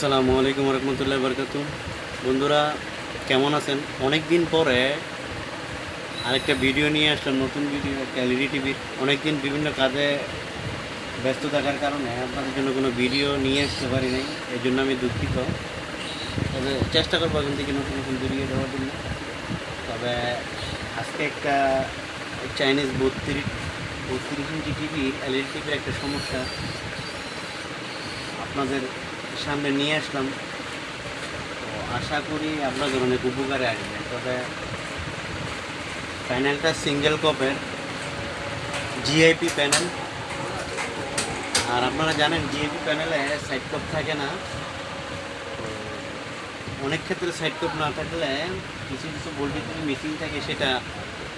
আসসালামু আলাইকুম রহমতুল্লাহ বরকাত বন্ধুরা, কেমন আছেন? অনেক দিন পরে আরেকটা ভিডিও নিয়ে আসলাম, নতুন ভিডিও, একটা এলইডি টিভির অনেকদিন বিভিন্ন কাজে ব্যস্ত থাকার কারণে আপনাদের জন্য কোনো ভিডিও নিয়ে আসতে পারি নাই এই জন্য আমি দুঃখিত। তবে চেষ্টা করব এখন থেকে নতুন নতুন ভিডিও দেওয়ার জন্য। তবে আজকে একটা চাইনিজ বত্রিশ বত্রিশ ইঞ্চি টিভি, এলইডি টিভির একটা সমস্যা। আপনাদের সামনে নিয়ে আসলাম। তো আশা করি আপনাদের অনেক উপকারে আসবে। তবে প্যানেলটা সিঙ্গেল কপের জিআইপি প্যানেল আর আপনারা জানেন জিআইপি প্যানেলে সাইড কপ থাকে না। অনেক ক্ষেত্রে সাইড কপ না থাকলে কিছু কিছু ভোল্টেজ যদি মিসিং থাকে, সেটা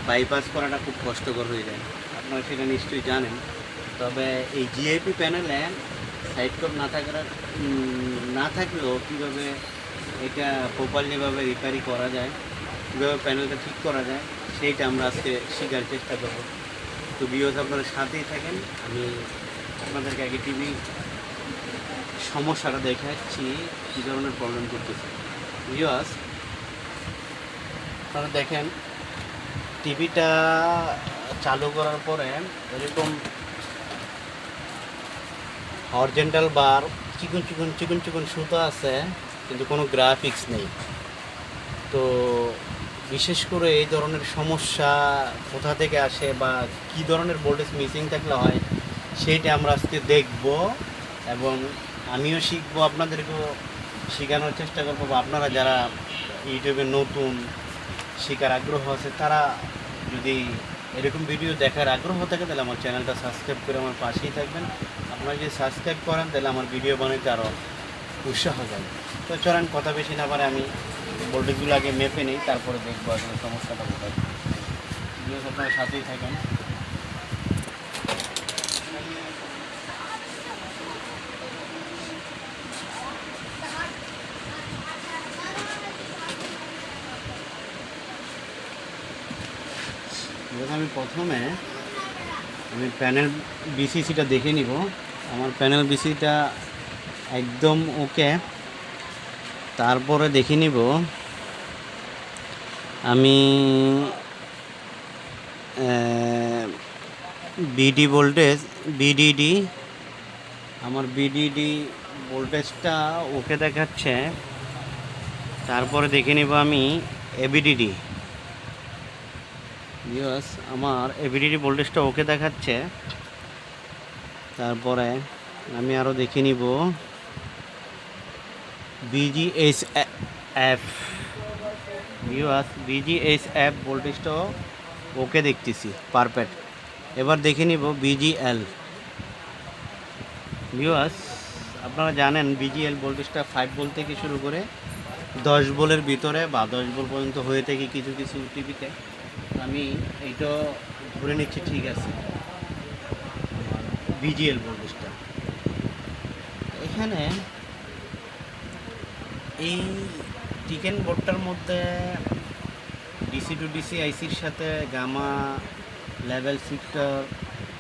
বাইপাস করাটা খুব কষ্টকর হয়ে যায়। আপনারা সেটা নিশ্চয়ই জানেন। তবে এই জিআইপি প্যানেলে সাইড কোড না থাকার না থাকলেও কীভাবে এটা প্রপারলিভাবে রিপেয়ারি করা যায়, কীভাবে প্যানেলটা ঠিক করা যায়, সেইটা আমরা আজকে শেখার চেষ্টা করব। তো বিওস আপনারা সাথেই থাকেন, আমি আপনাদেরকে আগে টিভি সমস্যাটা দেখাচ্ছি, কী ধরনের প্রবলেম করতেছে। বিওস আপনারা দেখেন টিভিটা চালু করার পরে এরকম হরজেন্টাল বার, চিকন চিকন চিকন চিকন সুতো আছে, কিন্তু কোনো গ্রাফিক্স নেই। তো বিশেষ করে এই ধরনের সমস্যা কোথা থেকে আসে বা কি ধরনের ভোল্টেজ মিসিং থাকলে হয় সেইটা আমরা আজকে দেখব এবং আমিও শিখব, আপনাদেরকেও শেখানোর চেষ্টা করব। বা আপনারা যারা ইউটিউবে নতুন, শেখার আগ্রহ আছে, তারা যদি এরকম ভিডিও দেখার আগ্রহ থাকে, তাহলে আমার চ্যানেলটা সাবস্ক্রাইব করে আমার পাশেই থাকবেন। আপনারা যদি সাবস্ক্রাইব করেন, তাহলে আমার ভিডিও বানাইতে আরও উৎসাহ যাবে তো চলেন, কথা বেশি না পারে আমি ভোল্টেজগুলো আগে মেপে নিই, তারপরে দেখব আসলে সমস্যাটা কোথায়। আপনারা সাথেই থাকেন। আমি প্রথমে আমি প্যানেল বিসিসিটা দেখে নিব। আমার প্যানেল বিসিটা একদম ওকে। তারপরে দেখে নিব। আমি বিডি ভোল্টেজ বিডিডি আমার বিডিডি ভোল্টেজটা ওকে দেখাচ্ছে। তারপরে দেখে নিব আমি এবিডিডি ইয়েস আমার এবিডিডি ভোল্টেজটা ওকে দেখাচ্ছে। তারপরে আমি আরও দেখে নিব। BGS F US BGS F ভোল্টেজটাও okay দেখতেছি পারফেক্ট এবার দেখে নিব বিজিএল ভিউয়ার্স আপনারা জানেন বিজিএল ভোল্টেজটা ফাইভ ভোল্ট থেকে শুরু করে দশ বোলের ভিতরে বা দশ বোল পর্যন্ত হয়ে থাকে কিছু কিছু টিভিতে আমি এইটা ধরে নিচ্ছি, ঠিক আছে। বিজিএল ভোল্টেজটা এখানে এই চিকেন বোর্ডটার মধ্যে ডিসি টু ডিসি আইসির সাথে গামা লেভেল সিক্টর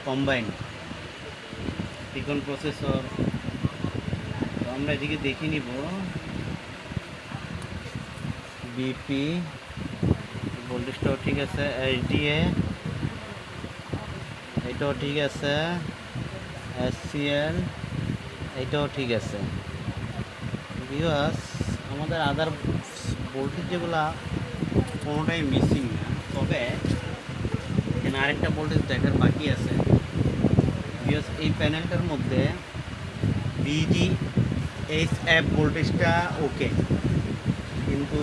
কম্বাইন। চিকন প্রসেসর। তো আমরা এদিকে দেখে নিব। বিপি, ভোল্টেজটাও ঠিক আছে এইচডিএ এটাও ঠিক আছে। এসসিএল এটাও ঠিক আছে। বিকজ আমাদের আদার ভোল্টেজ যেগুলা কোনোটাই মিসিং না। তবে এখানে আরেকটা ভোল্টেজ দেখার বাকি আছে। বিকজ এই প্যানেলটার মধ্যে বিজি এইচ এফ ভোল্টেজটা ওকে কিন্তু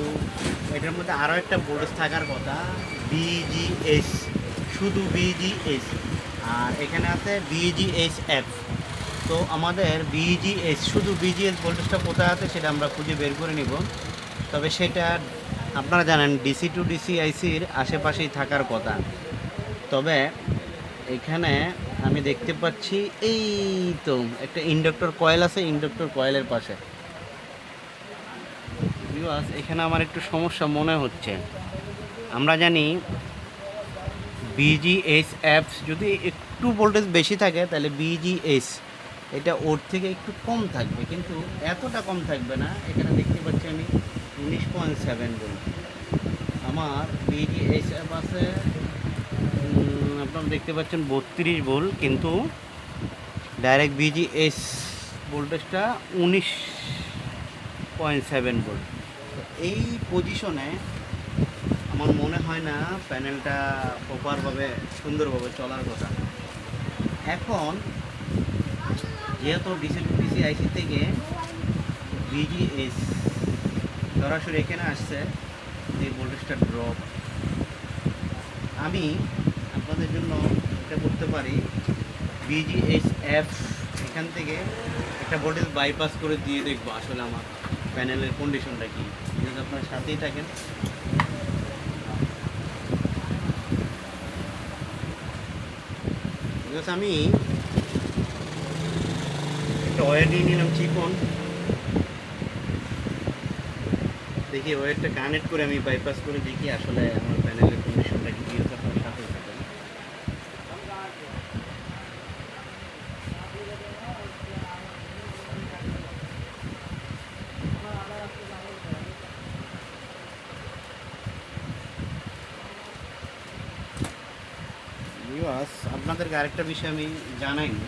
এটার মধ্যে আরও একটা ভোল্টেজ থাকার কথা বিজিএস শুধু বিজিএস আর এখানে আছে বিজিএস এফ তো আমাদের বিজিএস শুধু বিজিএস ভোল্টেজটা কোথায় আছে সেটা আমরা খুঁজে বের করে নিব। তবে সেটা আপনারা জানেন ডিসি টু ডিসি আইসির আশেপাশেই থাকার কথা। তবে এখানে আমি দেখতে পাচ্ছি, এই তো, একটা ইন্ডাক্টর কয়েল আছে, ইন্ডাক্টর কয়েলের পাশে। এখানে আমার একটু সমস্যা মনে হচ্ছে। আমরা জানি বিজিএস অ্যাপস যদি একটু ভোল্টেজ বেশি থাকে, তাহলে বিজিএস এটা ওর থেকে একটু কম থাকবে। কিন্তু এতটা কম থাকবে না, এখানে দেখতে পাচ্ছি আমি উনিশ পয়েন্ট সেভেন ভোল্ট আমার বিজিএস অ্যাপ আছে আপনারা দেখতে পাচ্ছেন বত্রিশ ভোল্ট কিন্তু ডাইরেক্ট বিজিএস ভোল্টেজটা উনিশ পয়েন্ট সেভেন ভোল্ট এই পজিশনে আমার মনে হয় না প্যানেলটা প্রপারভাবে সুন্দরভাবে চলার কথা। এখন, যেহেতু ডিসি ডিসি আইসি থেকে বিজিএস সরাসরি এখানে আসছে এই ভোল্টেজটা ড্রপ আমি আপনাদের জন্য এটা করতে পারি বিজিএস এফ এখান থেকে একটা ভোল্টেজ বাইপাস করে দিয়ে দেখব আসলে আমার প্যানেলের কন্ডিশনটা কি। যদি আপনার সাথেই থাকেন। Because আমি একটা ওয়ার নিয়ে নিলাম চিকন দেখি ওয়ারটা কানেক্ট করে আমি বাইপাস করে দেখি আসলে আমার প্যানেলে কন্ডিশনটা কি দিয়ে আপনার সাথে থাকেন ভিউয়ার্স আপনাদেরকে আরেকটা বিষয় আমি জানাইনি?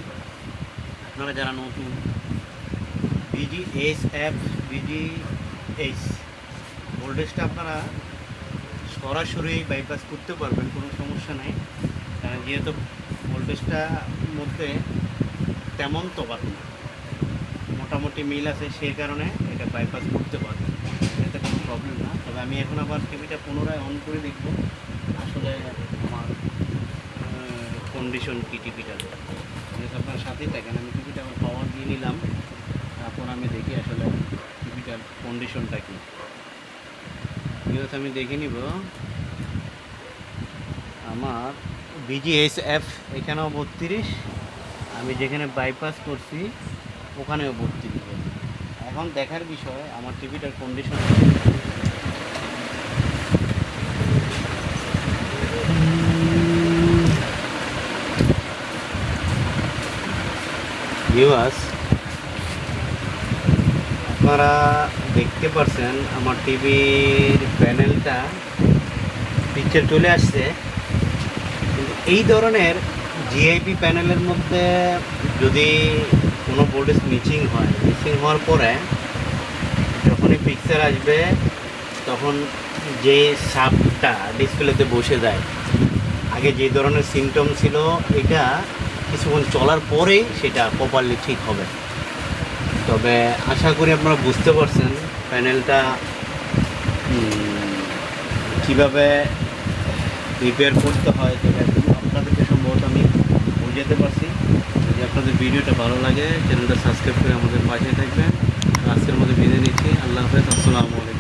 আপনারা যারা নতুন BG S F BG H ভোল্টেজটা আপনারা সরাসরি বাইপাস করতে পারবেন, কোনো সমস্যা নেই। কারণ যেহেতু ভোল্টেজটা মধ্যে তেমন তফাৎ না মোটামুটি মিল আছে সেই কারণে এটা বাইপাস করতে পারবেন। এতে কোনো প্রবলেম না। তবে আমি এখন আবার টিভিটা পুনরায় অন করে দেখব। আসলে আমার কন্ডিশন কি টিভিটার আপনার সাথেই থাকেন। আমি টিভিটা আমার পাওয়ার দিয়ে নিলাম। তারপর আমি দেখি আসলে টিভিটার কন্ডিশনটা কি। যেহেতু আমি দেখে নিব। আমার বিজিএস এফ এখানেও বত্রিশ। আমি যেখানে বাইপাস করছি, ওখানেও বত্রিশ। এখন দেখার বিষয়, আমার টিভিটার কন্ডিশন ভিউয়ার্স আপনারা দেখতে পারছেন আমার টিভির প্যানেলটা পিকচার চলে আসছে। কিন্তু এই ধরনের জিআইপি প্যানেলের মধ্যে যদি কোনো ভোল্টেজ মিচিং হয় মিচিং হওয়ার পরে যখনই পিকচার আসবে, তখন যে সাপটা ডিসপ্লেতে বসে যায়, আগে যে ধরনের সিমটম ছিল, এটা কিছুক্ষণ চলার পরেই সেটা প্রপারলি ঠিক হবে। তবে আশা করি আপনারা বুঝতে পারছেন প্যানেলটা কীভাবে রিপেয়ার করতে হয় তবে আপনাদেরকে সম্ভবত আমি বুঝাতে পারছি। যদি আপনাদের ভিডিওটা ভালো লাগে চ্যানেলটা সাবস্ক্রাইব করে আমাদের পাশে থাকবেন। আজকের মধ্যে বিদায় নিচ্ছি। আল্লাহ হাফেজ, আসসালামু আলাইকুম।